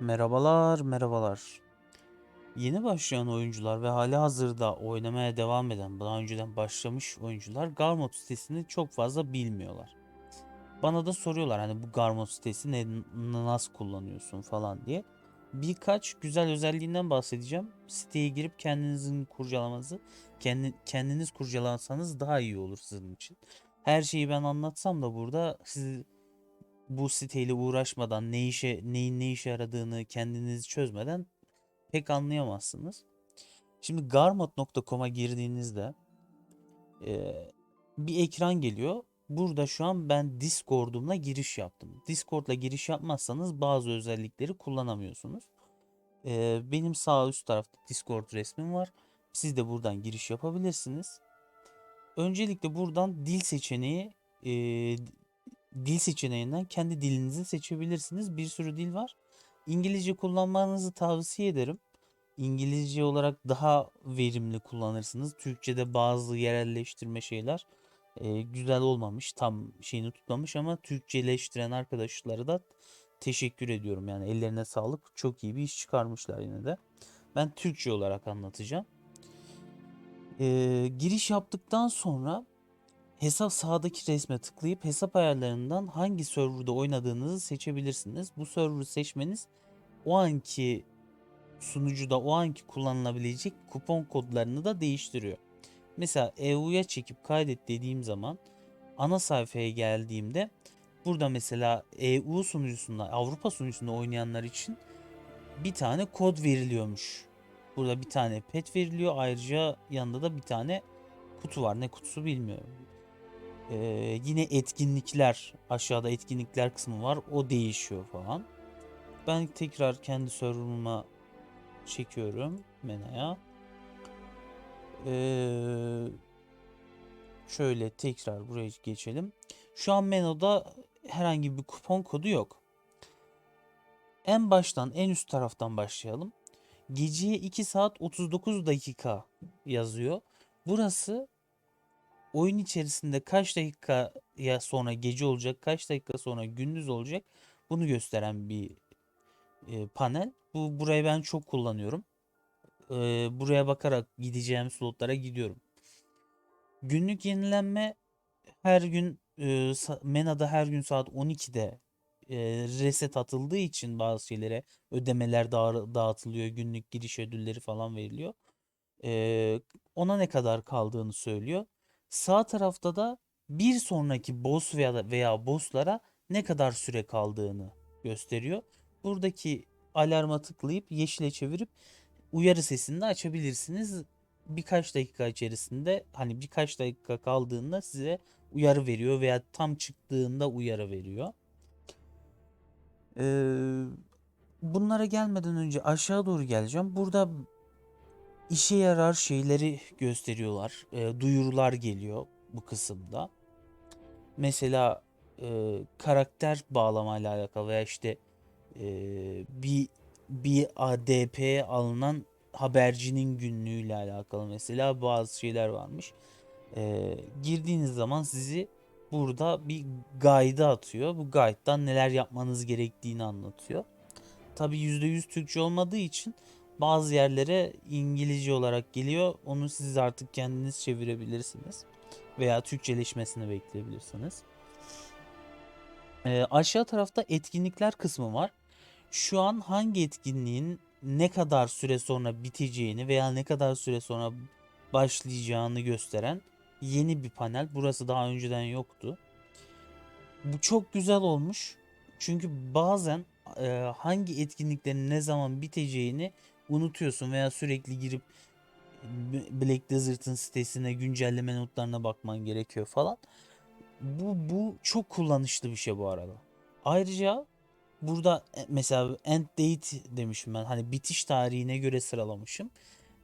Merhabalar, merhabalar. Yeni başlayan oyuncular ve hali hazırda oynamaya devam eden, daha önceden başlamış oyuncular Garmod sitesini çok fazla bilmiyorlar. Bana da soruyorlar hani bu Garmod sitesi ne, nasıl kullanıyorsun falan diye. Birkaç güzel özelliğinden bahsedeceğim. Siteye girip kendinizin kurcalamanızı, kendi, kendiniz kurcalasanız daha iyi olur sizin için. Her şeyi ben anlatsam da burada siz bu siteyle uğraşmadan ne işe neyin ne işe yaradığını kendiniz çözmeden pek anlayamazsınız. Şimdi garmot.com'a girdiğinizde eee, bir ekran geliyor. Burada şu an ben Discord'umla giriş yaptım. Discord'la giriş yapmazsanız bazı özellikleri kullanamıyorsunuz. Eee, benim sağ üst tarafta Discord resmim var. Siz de buradan giriş yapabilirsiniz. Öncelikle buradan dil seçeneği eee, dil seçeneğinden kendi dilinizi seçebilirsiniz. Bir sürü dil var. İngilizce kullanmanızı tavsiye ederim. İngilizce olarak daha verimli kullanırsınız. Türkçe'de bazı yerelleştirme şeyler e, güzel olmamış. Tam şeyini tutmamış ama Türkçeleştiren arkadaşlara da teşekkür ediyorum. Yani ellerine sağlık. Çok iyi bir iş çıkarmışlar yine de. Ben Türkçe olarak anlatacağım. E, giriş yaptıktan sonra Hesap sağdaki resme tıklayıp hesap ayarlarından hangi serverda oynadığınızı seçebilirsiniz. Bu server'ı seçmeniz o anki sunucuda o anki kullanılabilecek kupon kodlarını da değiştiriyor. Mesela EU'ya çekip kaydet dediğim zaman ana sayfaya geldiğimde burada mesela EU sunucusunda Avrupa sunucusunda oynayanlar için bir tane kod veriliyormuş. Burada bir tane pet veriliyor. Ayrıca yanında da bir tane kutu var. Ne kutusu bilmiyorum. Ee, yine etkinlikler aşağıda etkinlikler kısmı var. O değişiyor falan. Ben tekrar kendi server'ıma çekiyorum Mena'ya. Ee, şöyle tekrar buraya geçelim. Şu an Mena'da herhangi bir kupon kodu yok. En baştan en üst taraftan başlayalım. Geceye 2 saat 39 dakika yazıyor. Burası oyun içerisinde kaç dakikaya sonra gece olacak, kaç dakika sonra gündüz olacak bunu gösteren bir e, panel. Bu burayı ben çok kullanıyorum. E, buraya bakarak gideceğim slotlara gidiyorum. Günlük yenilenme her gün e, Mena'da her gün saat 12'de e, reset atıldığı için bazı şeylere ödemeler dağı- dağıtılıyor, günlük giriş ödülleri falan veriliyor. E, ona ne kadar kaldığını söylüyor. Sağ tarafta da bir sonraki boss veya veya bosslara ne kadar süre kaldığını gösteriyor. Buradaki alarma tıklayıp yeşile çevirip uyarı sesini de açabilirsiniz. Birkaç dakika içerisinde hani birkaç dakika kaldığında size uyarı veriyor veya tam çıktığında uyarı veriyor. Ee, bunlara gelmeden önce aşağı doğru geleceğim. Burada işe yarar şeyleri gösteriyorlar. Ee, duyurular geliyor bu kısımda. Mesela e, karakter bağlamayla alakalı veya işte e, bir bir ADP alınan habercinin günlüğüyle alakalı mesela bazı şeyler varmış. E, girdiğiniz zaman sizi burada bir guide atıyor. Bu guide'dan neler yapmanız gerektiğini anlatıyor. Tabi %100 Türkçe olmadığı için bazı yerlere İngilizce olarak geliyor. Onu siz artık kendiniz çevirebilirsiniz. Veya Türkçeleşmesini bekleyebilirsiniz. Ee, aşağı tarafta etkinlikler kısmı var. Şu an hangi etkinliğin ne kadar süre sonra biteceğini veya ne kadar süre sonra başlayacağını gösteren yeni bir panel. Burası daha önceden yoktu. Bu çok güzel olmuş. Çünkü bazen e, hangi etkinliklerin ne zaman biteceğini unutuyorsun veya sürekli girip Black Desert'ın sitesine güncelleme notlarına bakman gerekiyor falan. Bu bu çok kullanışlı bir şey bu arada. Ayrıca burada e, mesela end date demişim ben. Hani bitiş tarihine göre sıralamışım.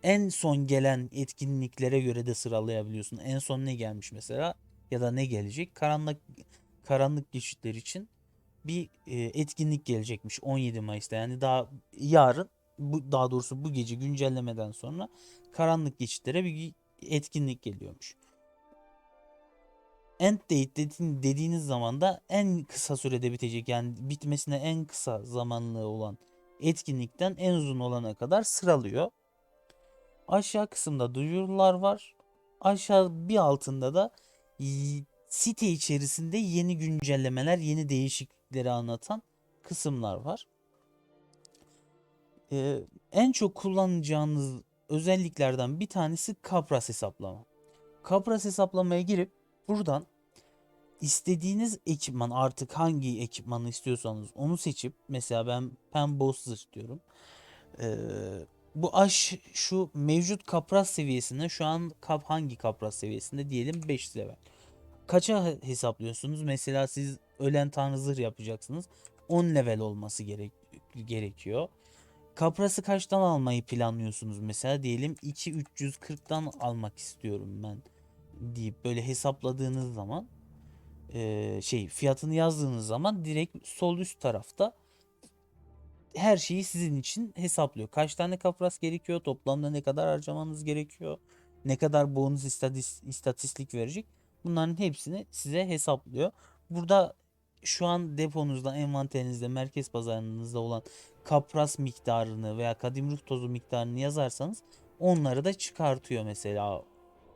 En son gelen etkinliklere göre de sıralayabiliyorsun. En son ne gelmiş mesela ya da ne gelecek? Karanlık karanlık geçitler için bir e, etkinlik gelecekmiş 17 Mayıs'ta. Yani daha yarın bu daha doğrusu bu gece güncellemeden sonra karanlık geçitlere bir etkinlik geliyormuş. End date dediğin, dediğiniz zaman da en kısa sürede bitecek yani bitmesine en kısa zamanlı olan etkinlikten en uzun olana kadar sıralıyor. Aşağı kısımda duyurular var. Aşağı bir altında da site içerisinde yeni güncellemeler, yeni değişiklikleri anlatan kısımlar var. Ee, en çok kullanacağınız özelliklerden bir tanesi kapras hesaplama. Kapras hesaplamaya girip buradan istediğiniz ekipman artık hangi ekipmanı istiyorsanız onu seçip mesela ben Pen Boss istiyorum. Ee, bu aş şu mevcut kapras seviyesinde şu an kap hangi kapras seviyesinde diyelim 5 level. Kaça he- hesaplıyorsunuz? Mesela siz ölen tanrı zırh yapacaksınız. 10 level olması gerek gerekiyor. Kaprası kaçtan almayı planlıyorsunuz mesela? Diyelim 2 almak istiyorum ben deyip böyle hesapladığınız zaman eee, şey fiyatını yazdığınız zaman direkt sol üst tarafta her şeyi sizin için hesaplıyor. Kaç tane kapras gerekiyor? Toplamda ne kadar harcamanız gerekiyor? Ne kadar bonus istatis- istatistik verecek? Bunların hepsini size hesaplıyor. Burada şu an deponuzda, envanterinizde, merkez pazarınızda olan kapras miktarını veya kadim ruh tozu miktarını yazarsanız onları da çıkartıyor mesela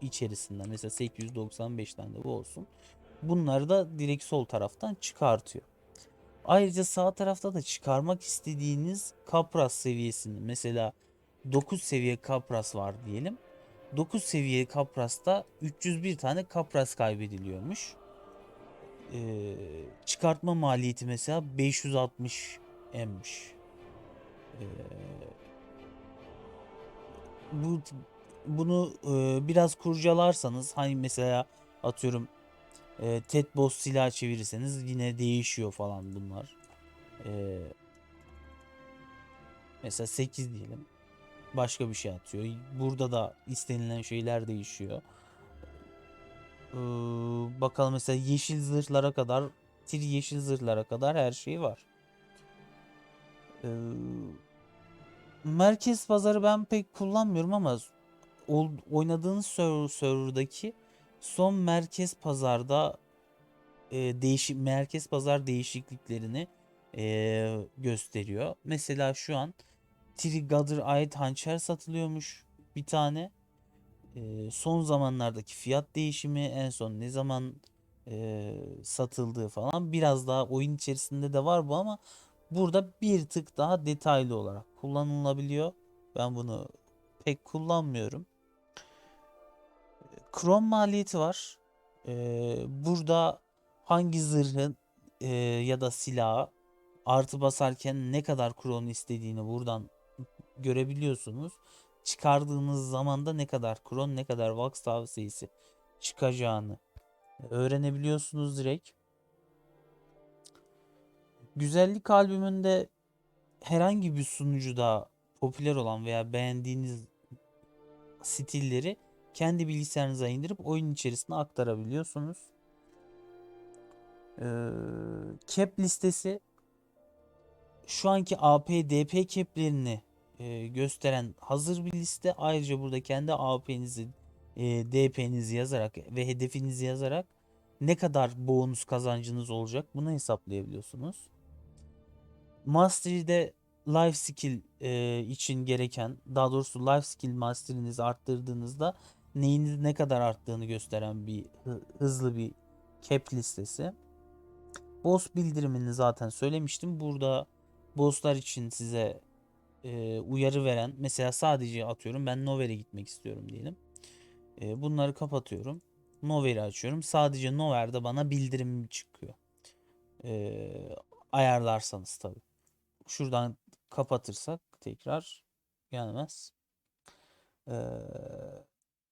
içerisinden. Mesela 895 tane de bu olsun. Bunları da direkt sol taraftan çıkartıyor. Ayrıca sağ tarafta da çıkarmak istediğiniz kapras seviyesini mesela 9 seviye kapras var diyelim. 9 seviye kaprasta 301 tane kapras kaybediliyormuş. Ee, çıkartma maliyeti mesela 560 emmiş. Ee, bu bunu e, biraz kurcalarsanız hani mesela atıyorum e, Ted silah çevirirseniz yine değişiyor falan bunlar. E, mesela 8 diyelim. Başka bir şey atıyor. Burada da istenilen şeyler değişiyor. Ee, bakalım mesela yeşil zırhlara kadar, tri yeşil zırhlara kadar her şey var. Ee, merkez pazarı ben pek kullanmıyorum ama oynadığınız server, serverdaki son merkez pazarda e, değişik merkez pazar değişikliklerini e, gösteriyor. Mesela şu an Trigadır ait hançer satılıyormuş bir tane. Son zamanlardaki fiyat değişimi en son ne zaman e, satıldığı falan biraz daha oyun içerisinde de var bu ama burada bir tık daha detaylı olarak kullanılabiliyor. Ben bunu pek kullanmıyorum. Krom maliyeti var. Ee, burada hangi zırhın e, ya da silahı artı basarken ne kadar kron istediğini buradan görebiliyorsunuz. Çıkardığınız zaman da ne kadar kron ne kadar wax tavsiyesi çıkacağını öğrenebiliyorsunuz direkt. Güzellik albümünde herhangi bir sunucuda popüler olan veya beğendiğiniz stilleri kendi bilgisayarınıza indirip oyun içerisine aktarabiliyorsunuz. Ee, cap listesi şu anki AP, DP cap'lerini e, gösteren hazır bir liste. Ayrıca burada kendi AP'nizi, e, DP'nizi yazarak ve hedefinizi yazarak ne kadar bonus kazancınız olacak bunu hesaplayabiliyorsunuz. Mastery'de life skill e, için gereken daha doğrusu life skill master'inizi arttırdığınızda neyiniz ne kadar arttığını gösteren bir hı- hızlı bir cap listesi. Boss bildirimini zaten söylemiştim. Burada bosslar için size e, uyarı veren mesela sadece atıyorum ben Nover'e gitmek istiyorum diyelim. E, bunları kapatıyorum. Nover'i açıyorum. Sadece Nover'de bana bildirim çıkıyor. E, ayarlarsanız tabii. Şuradan kapatırsak tekrar gelmez. Ee,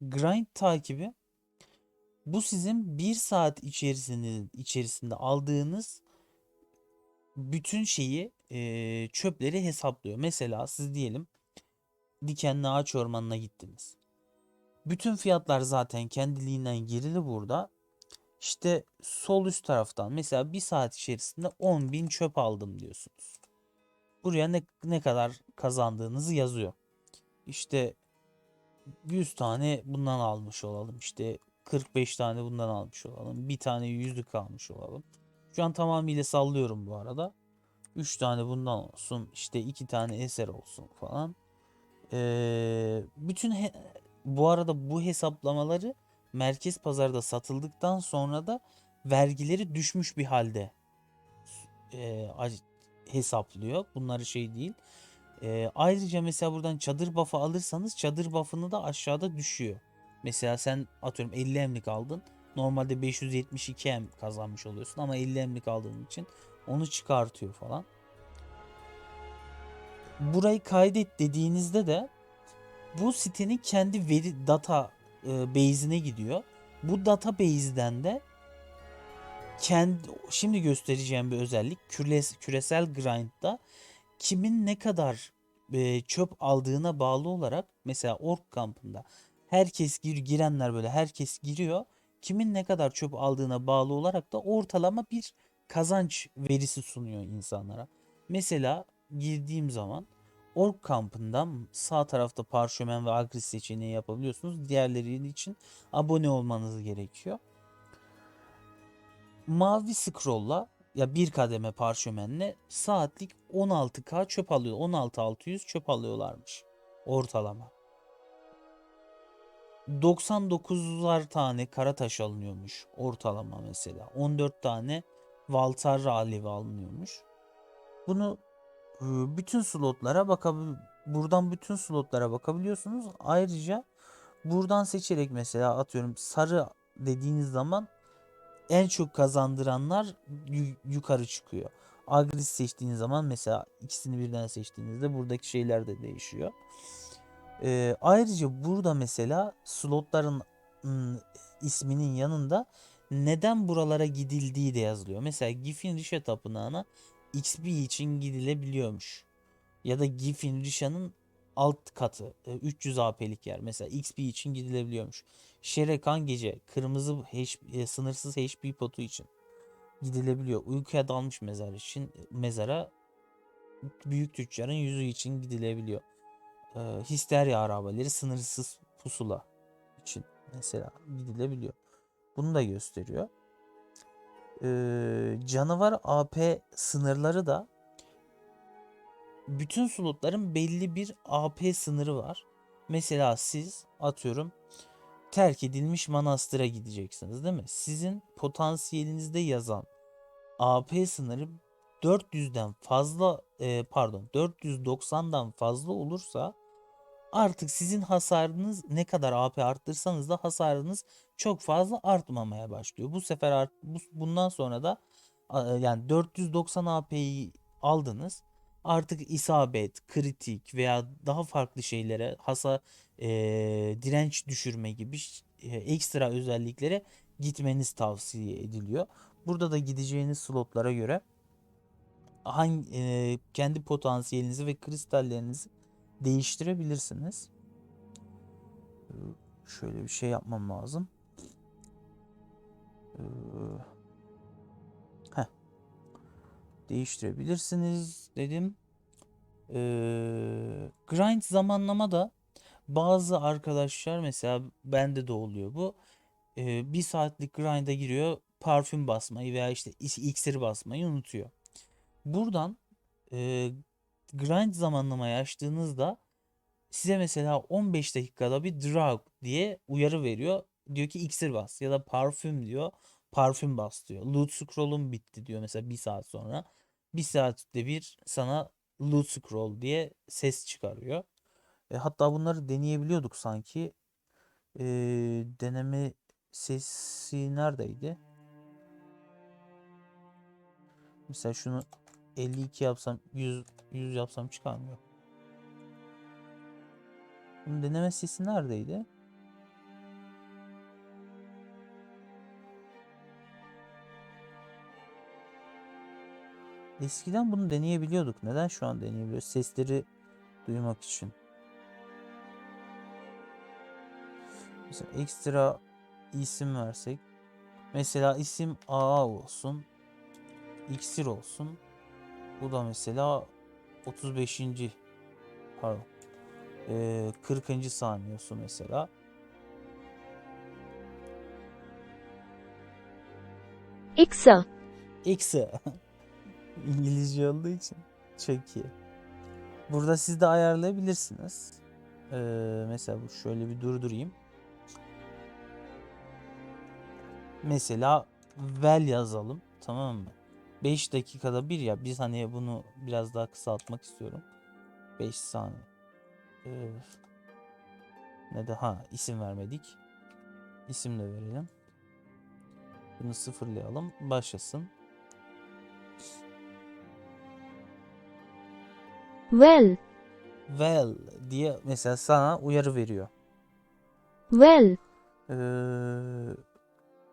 grind takibi bu sizin bir saat içerisinde içerisinde aldığınız bütün şeyi e, çöpleri hesaplıyor. Mesela siz diyelim dikenli ağaç ormanına gittiniz. Bütün fiyatlar zaten kendiliğinden girili burada. İşte sol üst taraftan mesela bir saat içerisinde 10.000 çöp aldım diyorsunuz. Buraya ne, ne kadar kazandığınızı yazıyor. İşte 100 tane bundan almış olalım. İşte 45 tane bundan almış olalım. Bir tane yüzlük almış olalım. Şu an tamamıyla sallıyorum bu arada. 3 tane bundan olsun. işte 2 tane eser olsun falan. Ee, bütün he- bu arada bu hesaplamaları merkez pazarda satıldıktan sonra da vergileri düşmüş bir halde e, hesaplıyor. Bunları şey değil. E, ayrıca mesela buradan çadır buff'ı alırsanız çadır buff'ını da aşağıda düşüyor. Mesela sen atıyorum 50 emlik aldın. Normalde 572 em kazanmış oluyorsun ama 50 emlik aldığın için onu çıkartıyor falan. Burayı kaydet dediğinizde de bu sitenin kendi veri data e, base'ine gidiyor. Bu database'den de kendi şimdi göstereceğim bir özellik küres, küresel grind'da kimin ne kadar e, çöp aldığına bağlı olarak mesela ork kampında herkes gir girenler böyle herkes giriyor. Kimin ne kadar çöp aldığına bağlı olarak da ortalama bir kazanç verisi sunuyor insanlara. Mesela girdiğim zaman ork kampından sağ tarafta parşömen ve agris seçeneği yapabiliyorsunuz. Diğerleri için abone olmanız gerekiyor mavi scroll'la ya bir kademe parşömenle saatlik 16k çöp alıyor. 16600 çöp alıyorlarmış ortalama. 99'lar tane kara taş alınıyormuş ortalama mesela. 14 tane Valtarra alevi alınıyormuş. Bunu e, bütün slotlara bakabil buradan bütün slotlara bakabiliyorsunuz. Ayrıca buradan seçerek mesela atıyorum sarı dediğiniz zaman en çok kazandıranlar yu- yukarı çıkıyor. Agris seçtiğiniz zaman mesela ikisini birden seçtiğinizde buradaki şeyler de değişiyor. Ee, ayrıca burada mesela slotların ım, isminin yanında neden buralara gidildiği de yazılıyor. Mesela Gifin Risha Tapınağı'na XP için gidilebiliyormuş. Ya da Gifin Risha'nın alt katı e, 300 AP'lik yer mesela XP için gidilebiliyormuş. Şerekan gece kırmızı H- e, sınırsız HP potu için gidilebiliyor. Uykuya dalmış mezar için mezara büyük tüccarın yüzü için gidilebiliyor. Ee, histerya arabeleri sınırsız pusula için mesela gidilebiliyor. Bunu da gösteriyor. Ee, canavar AP sınırları da bütün slotların belli bir AP sınırı var. Mesela siz atıyorum terk edilmiş manastıra gideceksiniz değil mi? Sizin potansiyelinizde yazan AP sınırı 400'den fazla e, pardon 490'dan fazla olursa artık sizin hasarınız ne kadar AP arttırsanız da hasarınız çok fazla artmamaya başlıyor. Bu sefer art, bu, bundan sonra da a- yani 490 AP'yi aldınız. Artık isabet, kritik veya daha farklı şeylere hasa e, direnç düşürme gibi e, ekstra özelliklere gitmeniz tavsiye ediliyor. Burada da gideceğiniz slotlara göre hangi e, kendi potansiyelinizi ve kristallerinizi değiştirebilirsiniz. Ee, Şöyle bir şey yapmam lazım. Ee, heh. Değiştirebilirsiniz dedim. Ee, grind zamanlama da bazı arkadaşlar mesela bende de oluyor bu. Bir saatlik grind'a giriyor parfüm basmayı veya işte is- iksir basmayı unutuyor. Buradan e, grind zamanlamayı açtığınızda size mesela 15 dakikada bir drug diye uyarı veriyor. Diyor ki iksir bas ya da parfüm diyor. Parfüm bas diyor. Loot scroll'un bitti diyor mesela bir saat sonra. Bir saatte bir sana loot scroll diye ses çıkarıyor. E, hatta bunları deneyebiliyorduk sanki. E, deneme sesi neredeydi? Mesela şunu 52 yapsam 100 100 yapsam çıkarmıyor. Bunun deneme sesi neredeydi? Eskiden bunu deneyebiliyorduk. Neden şu an deneyebiliyoruz? Sesleri duymak için. Mesela ekstra isim versek. Mesela isim AA olsun. İksir olsun. Bu da mesela 35. Pardon. Ee, 40. saniyesi mesela. X, Eksi. İngilizce olduğu için çok iyi. Burada siz de ayarlayabilirsiniz. Ee, mesela bu şöyle bir durdurayım. Mesela vel yazalım. Tamam mı? 5 dakikada bir ya. Bir saniye bunu biraz daha kısaltmak istiyorum. 5 saniye. Ee, ne de ha isim vermedik. İsim de verelim. Bunu sıfırlayalım. Başlasın. well, Well diye mesela sana uyarı veriyor. well, Ee,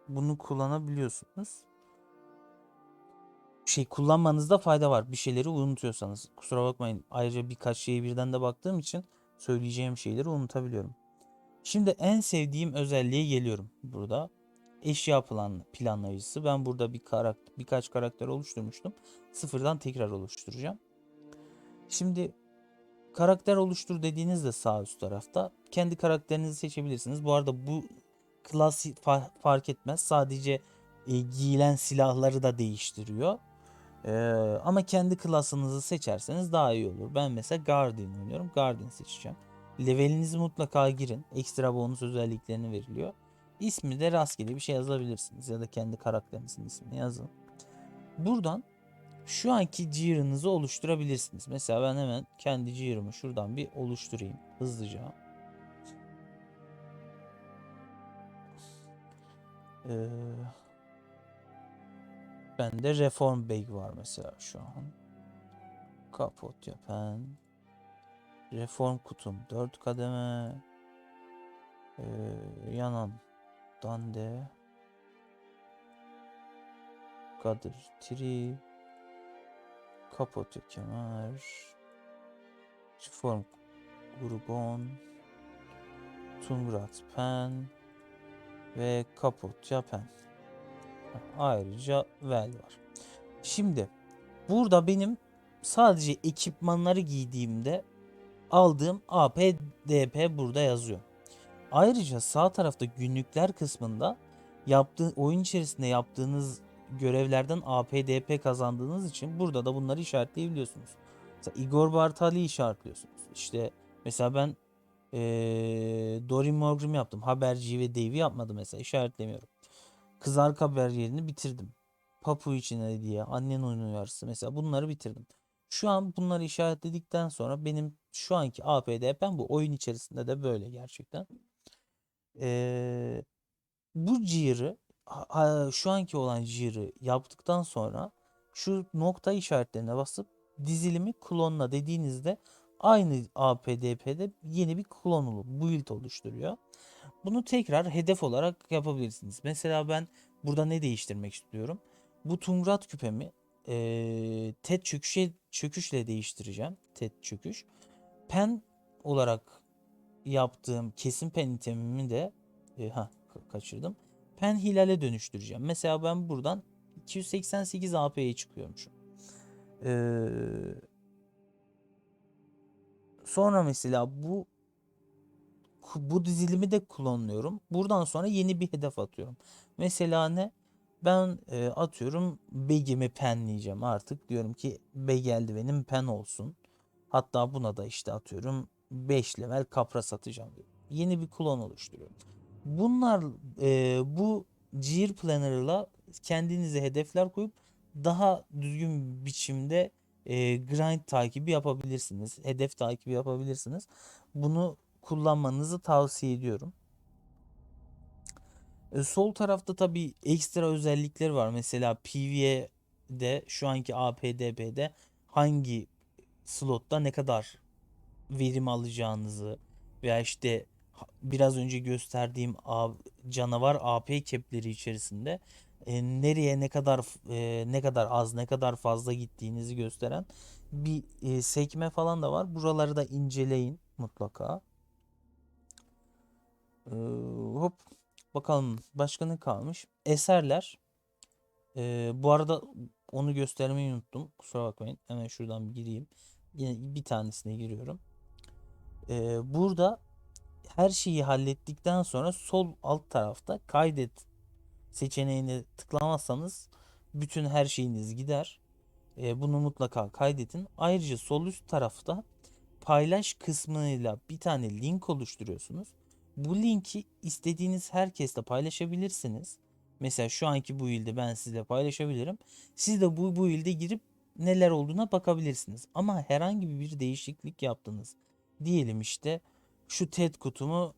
bunu kullanabiliyorsunuz. Şey kullanmanızda fayda var. Bir şeyleri unutuyorsanız. Kusura bakmayın. Ayrıca birkaç şeye birden de baktığım için söyleyeceğim şeyleri unutabiliyorum. Şimdi en sevdiğim özelliğe geliyorum burada. Eşya plan planlayıcısı. Ben burada bir karakter, birkaç karakter oluşturmuştum. Sıfırdan tekrar oluşturacağım. Şimdi karakter oluştur dediğinizde sağ üst tarafta kendi karakterinizi seçebilirsiniz. Bu arada bu klas fa- fark etmez. Sadece e, giyilen silahları da değiştiriyor. Ee, ama kendi klasınızı seçerseniz daha iyi olur. Ben mesela Guardian oynuyorum. Guardian seçeceğim. Levelinizi mutlaka girin. Ekstra bonus özelliklerini veriliyor. İsmi de rastgele bir şey yazabilirsiniz. Ya da kendi karakterinizin ismini yazın. Buradan şu anki Jir'ınızı oluşturabilirsiniz. Mesela ben hemen kendi Jir'ımı şuradan bir oluşturayım hızlıca. Ee, bende Reform Bag var mesela şu an. Kapot yapan. Reform kutum 4 kademe. Ee, yanan Dande. Kadir Tri. Kapotya kemer. Form Grubon. Tungrat pen. Ve Kapotya pen. Ayrıca Vel var. Şimdi burada benim sadece ekipmanları giydiğimde aldığım AP DP burada yazıyor. Ayrıca sağ tarafta günlükler kısmında yaptığı oyun içerisinde yaptığınız görevlerden APDP kazandığınız için burada da bunları işaretleyebiliyorsunuz. Mesela Igor Bartali işaretliyorsunuz. İşte mesela ben ee, Dorin Morgrim yaptım. Haberci ve Dave'i yapmadım mesela. işaretlemiyorum. Kızark haber yerini bitirdim. Papu için hediye, annen oyunu uyarısı mesela bunları bitirdim. Şu an bunları işaretledikten sonra benim şu anki APDP'm bu oyun içerisinde de böyle gerçekten. Ee, bu Jir'i şu anki olan Jir'i yaptıktan sonra şu nokta işaretlerine basıp dizilimi klonla dediğinizde aynı APDP'de yeni bir klon olup build oluşturuyor. Bunu tekrar hedef olarak yapabilirsiniz. Mesela ben burada ne değiştirmek istiyorum? Bu Tungrat küpemi e, TED çöküşe, çöküşle değiştireceğim. TED çöküş. Pen olarak yaptığım kesin pen itemimi de e, ha kaçırdım. Pen hilale dönüştüreceğim. Mesela ben buradan 288 AP'ye çıkıyormuşum. Ee, sonra mesela bu bu dizilimi de klonluyorum. Buradan sonra yeni bir hedef atıyorum. Mesela ne? Ben e, atıyorum Begim'i penleyeceğim artık. Diyorum ki Beg eldivenim pen olsun. Hatta buna da işte atıyorum 5 level kapra satacağım diyorum. Yeni bir klon oluşturuyorum. Bunlar e, bu Gear Planner'la kendinize hedefler koyup daha düzgün biçimde e, grind takibi yapabilirsiniz. Hedef takibi yapabilirsiniz. Bunu kullanmanızı tavsiye ediyorum. E, sol tarafta tabi ekstra özellikler var. Mesela PvE'de şu anki APDP'de hangi slotta ne kadar verim alacağınızı veya işte biraz önce gösterdiğim canavar AP kepleri içerisinde e, nereye ne kadar e, ne kadar az ne kadar fazla gittiğinizi gösteren bir sekme falan da var. Buraları da inceleyin mutlaka. Ee, hop bakalım başka ne kalmış? Eserler. Ee, bu arada onu göstermeyi unuttum. Kusura bakmayın. Hemen şuradan bir gireyim. Yine bir tanesine giriyorum. Ee, burada her şeyi hallettikten sonra sol alt tarafta kaydet seçeneğine tıklamazsanız bütün her şeyiniz gider. E, bunu mutlaka kaydedin. Ayrıca sol üst tarafta paylaş kısmıyla bir tane link oluşturuyorsunuz. Bu linki istediğiniz herkesle paylaşabilirsiniz. Mesela şu anki bu ilde ben sizle paylaşabilirim. Siz de bu bu ilde girip neler olduğuna bakabilirsiniz. Ama herhangi bir değişiklik yaptınız. Diyelim işte şu TED kutumu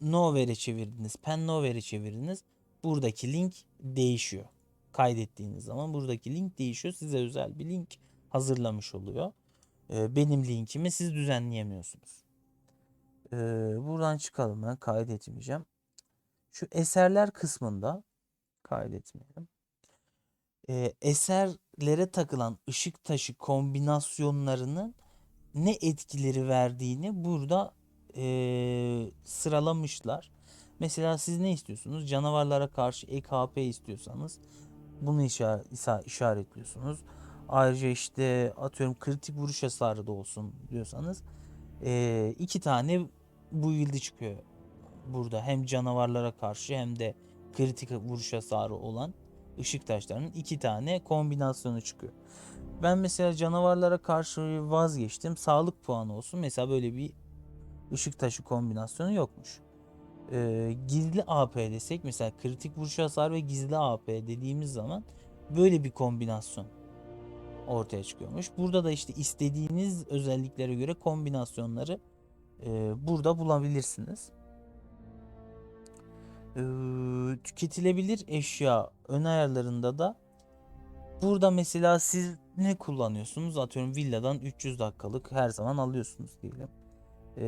Nowhere'e çevirdiniz. Pen Nowhere'e çevirdiniz. Buradaki link değişiyor. Kaydettiğiniz zaman buradaki link değişiyor. Size özel bir link hazırlamış oluyor. Ee, benim linkimi siz düzenleyemiyorsunuz. Ee, buradan çıkalım ben kaydetmeyeceğim. Şu eserler kısmında kaydetmeyelim. Ee, eserlere takılan ışık taşı kombinasyonlarının ne etkileri verdiğini burada eee, sıralamışlar. Mesela siz ne istiyorsunuz? Canavarlara karşı ek HP istiyorsanız bunu işaretliyorsunuz. Ayrıca işte atıyorum kritik vuruş hasarı da olsun diyorsanız iki tane bu yıldı çıkıyor burada. Hem canavarlara karşı hem de kritik vuruş hasarı olan ışık taşlarının iki tane kombinasyonu çıkıyor. Ben mesela canavarlara karşı vazgeçtim. Sağlık puanı olsun. Mesela böyle bir ışık taşı kombinasyonu yokmuş. Ee, gizli AP desek mesela kritik vuruş hasar ve gizli AP dediğimiz zaman böyle bir kombinasyon ortaya çıkıyormuş. Burada da işte istediğiniz özelliklere göre kombinasyonları e, burada bulabilirsiniz. Ee, tüketilebilir eşya ön ayarlarında da burada mesela siz ne kullanıyorsunuz? Atıyorum villadan 300 dakikalık her zaman alıyorsunuz diyelim. Ee,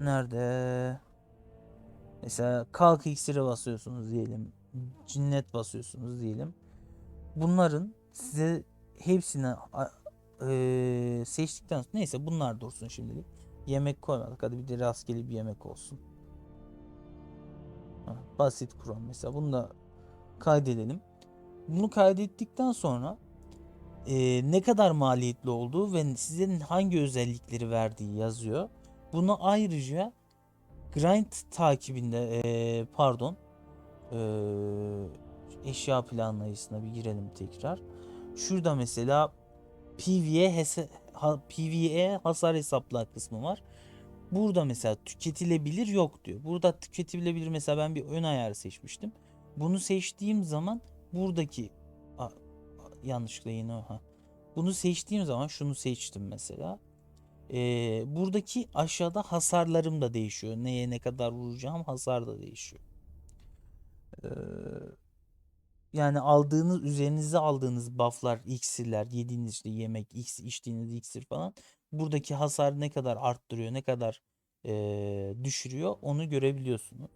nerede? Mesela kalk iksiri basıyorsunuz diyelim. Cinnet basıyorsunuz diyelim. Bunların size hepsine seçtikten sonra neyse bunlar dursun şimdilik. Yemek koymadık. Hadi bir de rastgele bir yemek olsun. Ha, basit kuram mesela. Bunu da kaydedelim. Bunu kaydettikten sonra eee, ne kadar maliyetli olduğu ve size hangi özellikleri verdiği yazıyor. Bunu ayrıca grind takibinde eee, pardon eee, eşya planlayıcısına bir girelim tekrar. Şurada mesela PVE, hesa- PVE hasar hesapla kısmı var. Burada mesela tüketilebilir yok diyor. Burada tüketilebilir mesela ben bir ön ayar seçmiştim. Bunu seçtiğim zaman buradaki a, a- yanlışlıkla yine ha. Bunu seçtiğim zaman şunu seçtim mesela. Ee, buradaki aşağıda hasarlarım da değişiyor. Neye ne kadar vuracağım hasar da değişiyor. Ee, yani aldığınız üzerinize aldığınız bufflar, iksirler, yediğiniz işte yemek, iks, içtiğiniz iksir falan buradaki hasar ne kadar arttırıyor, ne kadar eee, düşürüyor onu görebiliyorsunuz.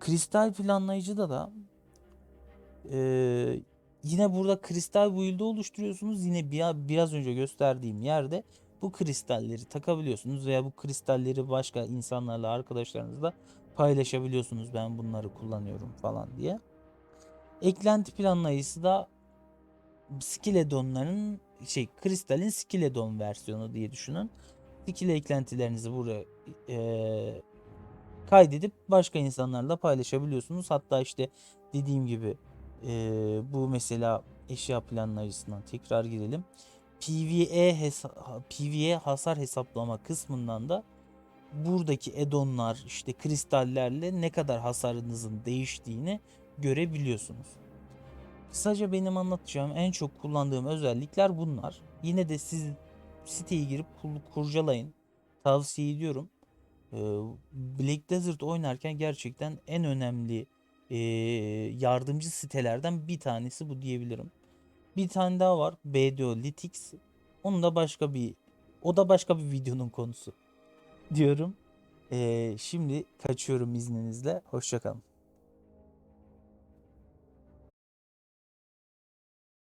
Kristal planlayıcıda da eee, yine burada kristal build'i oluşturuyorsunuz. Yine bir, biraz önce gösterdiğim yerde bu kristalleri takabiliyorsunuz veya bu kristalleri başka insanlarla, arkadaşlarınızla paylaşabiliyorsunuz. Ben bunları kullanıyorum falan diye. Eklenti planlayıcısı da Skeleton'ların şey kristalin Skeleton versiyonu diye düşünün. Skill eklentilerinizi buraya eee, kaydedip başka insanlarla paylaşabiliyorsunuz. Hatta işte dediğim gibi eee, bu mesela eşya planlayıcısından tekrar girelim. PvE hesa- PvE hasar hesaplama kısmından da buradaki edonlar işte kristallerle ne kadar hasarınızın değiştiğini görebiliyorsunuz. Kısaca benim anlatacağım en çok kullandığım özellikler bunlar. Yine de siz siteye girip kur- kurcalayın. Tavsiye ediyorum. Ee, Black Desert oynarken gerçekten en önemli ee, yardımcı sitelerden bir tanesi bu diyebilirim. Bir tane daha var. BDO Lytics. Onu da başka bir o da başka bir videonun konusu diyorum. Ee, şimdi kaçıyorum izninizle. Hoşçakalın.